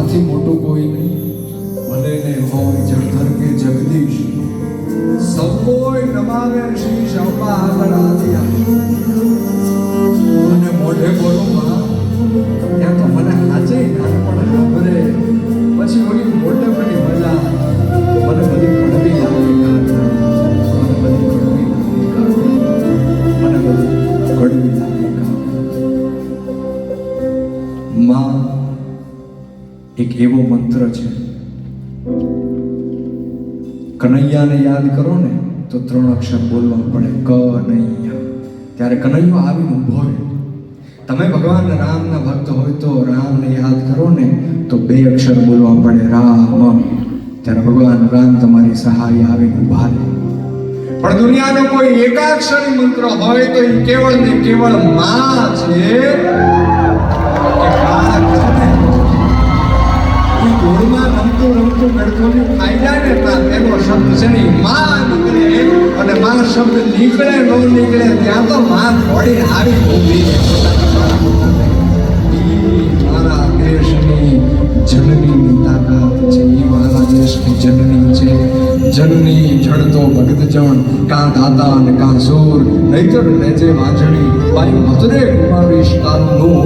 માથી મોટું કોઈ નહીં. ભલે ને હોય જળધર કે જગદીશ, સૌ કોઈ નમાવે શ્રી અંબા આગળ આવ્યા અને મોઢે બોલું ત્યાં તો મને હાચે નાનપણ ખબરે પછી ઓલી મોટે બની મજા મને બધી કડવી લાગે. મને બધી લાગે માં એક એવો મંત્ર છે. કનૈયાને યાદ કરો ને, તો ત્રણ અક્ષર બોલવા પડે. કનૈયા. ત્યારે કનૈયો આવીને ઊભો તમે ભગવાન રામના ભક્ત હોય તો રામને યાદ કરો ને, તો બે અક્ષર બોલવા પડે. રામ. ત્યારે ભગવાન રામ તમારી સહાય આવીને ઊભા પણ દુનિયાનો કોઈ એકાક્ષરી મંત્ર હોય તો એ કેવળ ને કેવળમાં છે. રમતું રમતું ફાયદા રહેતા એનો શબ્દ છે ને માં નીકળે અને માં શબ્દ નીકળે ન નીકળે ત્યાં તો માં થોડી આવી ઊભી દેશની જનનીની તાકાત છે એ મારા દેશની જનની છે જનની જડતો ભગત જણ કાં દાતા અને કાં સૂર નહીતર લેજે વાંજણી પાઈ મધુરે ગુમાવીશ તારું